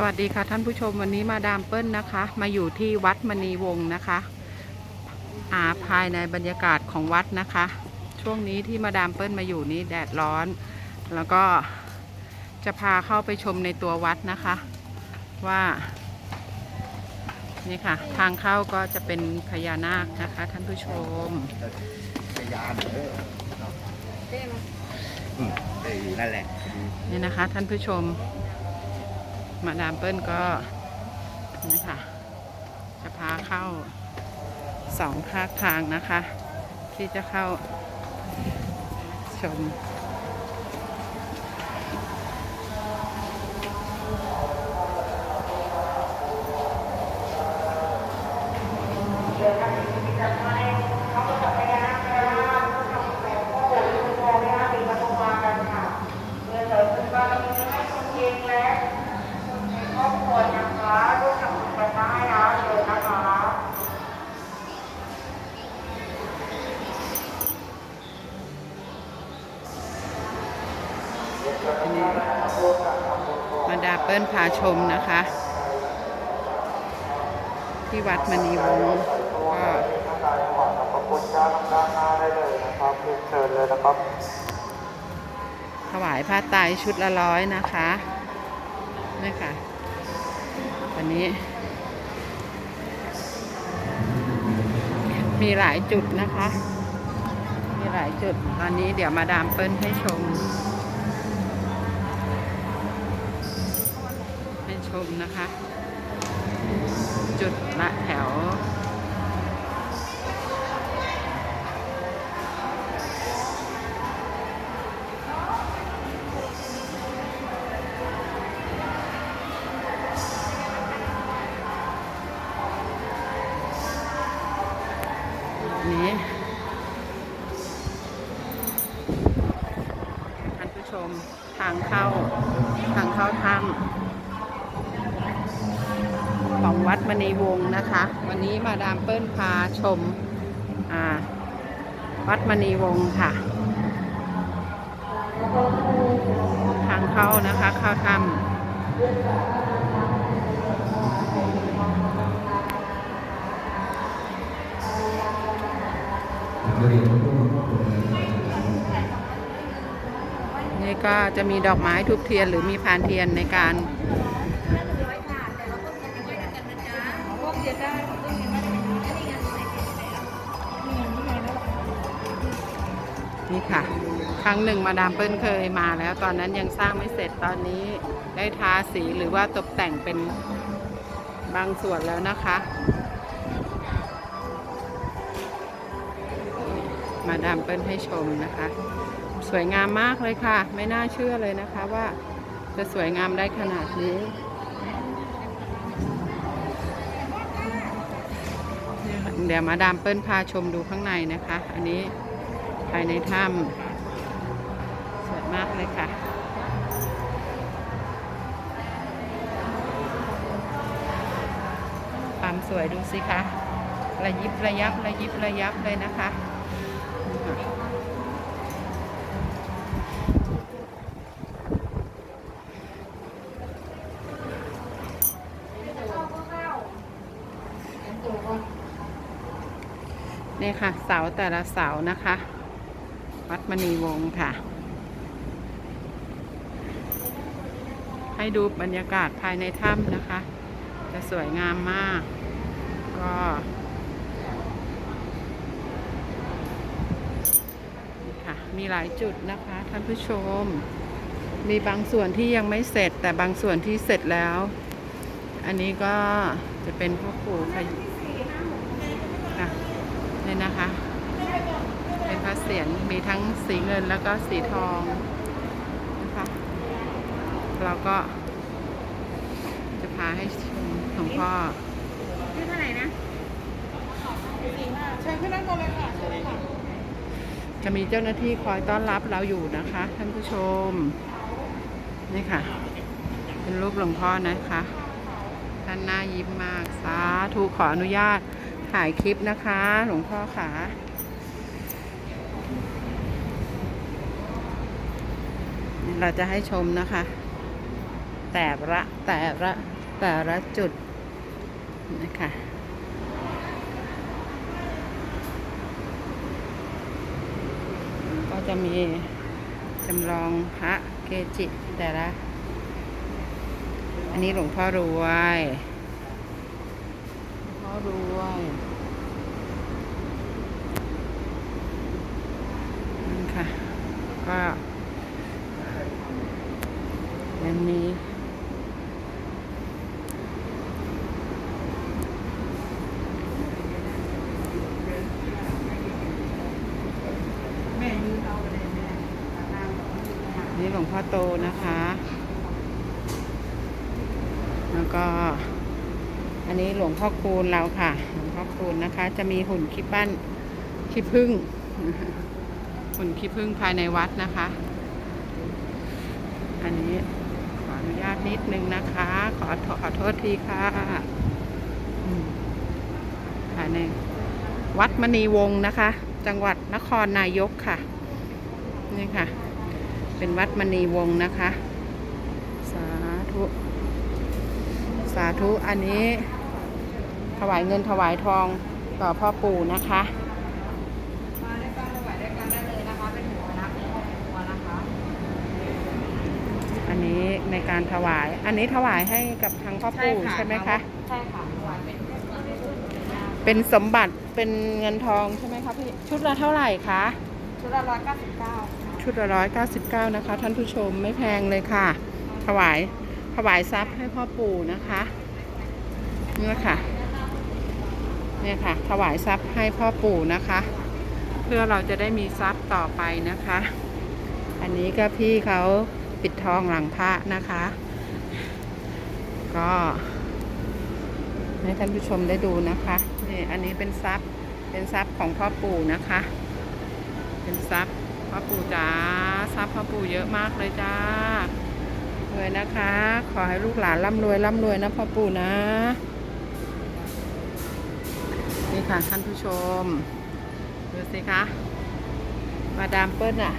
สวัสดีค่ะท่านผู้ชมวันนี้มาดามเปิ้ลนะคะ มาอยู่ที่วัดมณีวงศ์นะคะอาภายในบรรยากาศของวัดนะคะ ช่วงนี้ที่มาดามเปิ้ลมาอยู่นี่แดดร้อน แล้วก็จะพาเข้าไปชมในตัววัดนะคะ ว่านี่ค่ะ ทางเข้าก็จะเป็นพญานาคนะคะ ท่านผู้ชมพยานเอออืมเออนั่นแหละนี่นะคะ ท่านผู้ชม มาดามเปิ้ลก็นี่ค่ะ จะพาเข้าสองข้างทางนะคะ ที่จะเข้าชม มาดาเปิ้ลพาชมนะคะ ที่วัดมณีวงศ์ก็ขอบคุณด้านด้านหน้าได้เลยนะครับเชิญเลยนะครับถวายผ้าไตรชุดละร้อยนะคะนี่ค่ะวันนี้ มีหลายจุดนะคะ มีหลายจุดตอนนี้เดี๋ยวมาดามเปิ้ลให้ชม ให้ ชมนะคะ จุดละแถว นี้ท่านผู้ชมทางเข้า ทางเข้าถ้ำ ดมณีวงศ์นะคะ วันนี้มาดามเปิ้ลพาชมอ่าวัดมณีวงศ์ค่ะ ทางเข้านะคะเข้าถ้ำนี่ก็จะมีดอกไม้ทุบเทียนหรือมีพานเทียนในการ นี่ค่ะ ครั้งหนึ่งมาดามเปิ้ลเคยมาแล้ว ตอนนั้นยังสร้างไม่เสร็จตอนนี้ได้ทาสีหรือว่าตกแต่งเป็นบางส่วนแล้วนะคะ มาดามเปิ้ลให้ชมนะคะ สวยงามมากเลยค่ะ ไม่น่าเชื่อเลยนะคะว่าจะสวยงามได้ขนาดนี้ เดี๋ยวมาดามเปิ้ลพาชมดูข้างในนะคะ อันนี้ภายในถ้ำสวยมากเลยค่ะความสวยดูสิคะระยิบระยับระยิบระยับเลยนะคะ นี่ค่ะ เสาแต่ละเสานะคะ วัดมณีวงศ์ค่ะ ให้ดูบรรยากาศภายในถ้ำนะคะ จะสวยงามมาก ก็นี่ค่ะมีหลายจุดนะคะท่านผู้ชม มีบางส่วนที่ยังไม่เสร็จ แต่บางส่วนที่เสร็จแล้ว อันนี้ก็จะเป็นพ่อปู่พญค่ะนี่นะคะ เป็นพระเศียรมีทั้งสีเงินแล้วก็สีทองนะคะเราก็ จะพาให้ชมหลวงพ่อชื่อเท่าไหร่นะเชิญขึ้นด้านบนเลยค่ะเชิญเลยค่ะจะมีเจ้าหน้าที่คอยต้อนรับเราอยู่นะคะ ท่านผู้ชม นี่ค่ะ เป็นรูปหลวงพ่อนะคะ ท่านหน้ายิ้มมาก สาธุขออนุญาต ถ่ายคลิปนะคะ หลวงพ่อขาเราจะให้ชมนะคะ แต่ละแต่ละแต่ละจุดนะคะก็จะมีจำลองพระเกจิแต่ละ อันนี้หลวงพ่อรวยหลว พ่อรวยนั่ค่ะ ก็ยังมีนี่หลวงพ่อโตนะคะ แล้วก็ อันนี้หลวงพ่อคูณเราค่ะ หลวงพ่อคูณนะคะ จะมีหุ่นขี้ปั้นขี้พึ่ง หุ่นขี้พึ่งภายในวัดนะคะ อันนี้ขออนุญาตนิดนึงนะคะ ขอขอโทษทีค่ะภายในวัดมณีวงศ์นะคะ จังหวัดนครนายกค่ะ นี่ค่ะ เป็นวัดมณีวงศ์นะคะ สาธุ สาธุ อันนี้ ถวายเงินถวายทองต่อพ่อปู่นะคะมาได้การถวายได้กันได้เลยนะคะเป็นหมูนะเป็นครอบครัวนะคะอันนี้ในการถวาย อันนี้ถวายให้กับทางพ่อปู่ใช่ไหมคะ ใช่ค่ะถวายเป็นเป็นสมบัติเป็นเงินทองใช่ไหมคะพี่ชุดละเท่าไหร่คะชุดละร้อยเก้าสิบเก้าชุดละร้อยเก้าสิบเก้านะคะ ท่านผู้ชมไม่แพงเลยค่ะ ถวายถวายทรัพย์ให้พ่อปู่นะคะเนี่ยค่ะ เนี่ยค่ะ ถวายทรัพย์ให้พ่อปู่นะคะ เพื่อเราจะได้มีทรัพย์ต่อไปนะคะ อันนี้ก็พี่เขาปิดทองหลังพระนะคะ ก็ให้ท่านผู้ชมได้ดูนะคะนี่อันนี้เป็นทรัพย์เป็นทรัพย์ของพ่อปู่นะคะ เป็นทรัพย์พ่อปู่จ๋าทรัพย์พ่อปู่เยอะมากเลยจ้าเลยนะคะ ขอให้ลูกหลานร่ำรวยร่ำรวยนะพ่อปู่นะ ค่ะท่านผู้ชม ดูสิคะ มาดามเปิ้ลอะ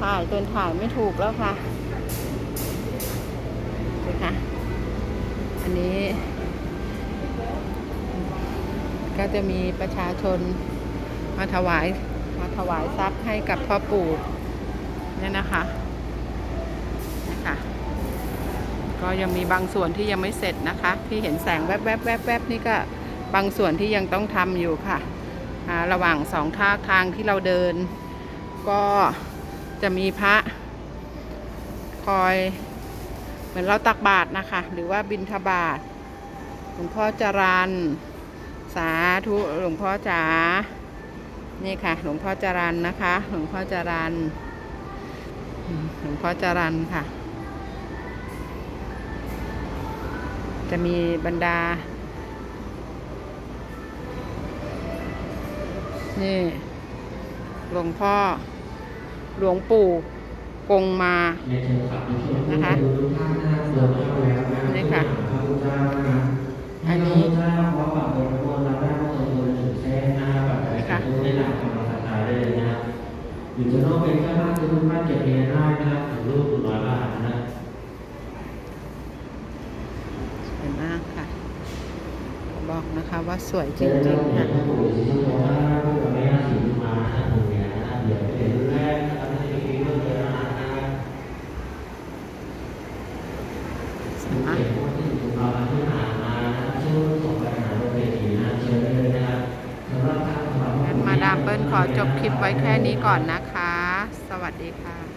ถ่ายจนถ่ายไม่ถูกแล้วค่ะดูค่ะอันนี้ ก็จะมีประชาชนมาถวาย มาถวายทรัพย์ให้กับพ่อปู่เนี่ยนะคะนี่ค่ะก็ยังมีบางส่วนที่ยังไม่เสร็จนะคะ ที่เห็นแสงแวบๆแวบๆแวบๆนี่ก็ บางส่วนที่ยังต้องทำอยู่ค่ะ ระหว่างสองท่าทางที่เราเดิน ก็จะมีพระคอยเหมือนเราตักบาตรนะคะ หรือว่าบิณฑบาตหลวงพ่อจรันสาธุหลวงพ่อจ๋านี่ค่ะ หลวงพ่อจรันนะคะ หลวงพ่อจรันหลวงพ่อจรันค่ะ จะมีบรรดา นี่หลวงพ่อ หลวงปู่กงมา นะคะ นี่ค่ะ อันนี้นี่ค่ะอยู่จะต้องเป็นเจ้าบ้านจะรุ่นบ้านเก็บเงินได้นะครับถึงรูปหนึ่งร้อยบาทนะสวยมากค่ะ บอกนะคะว่าสวยจเจริองๆค่ะ คลิปไว้แค่นี้ก่อนนะคะ สวัสดีค่ะ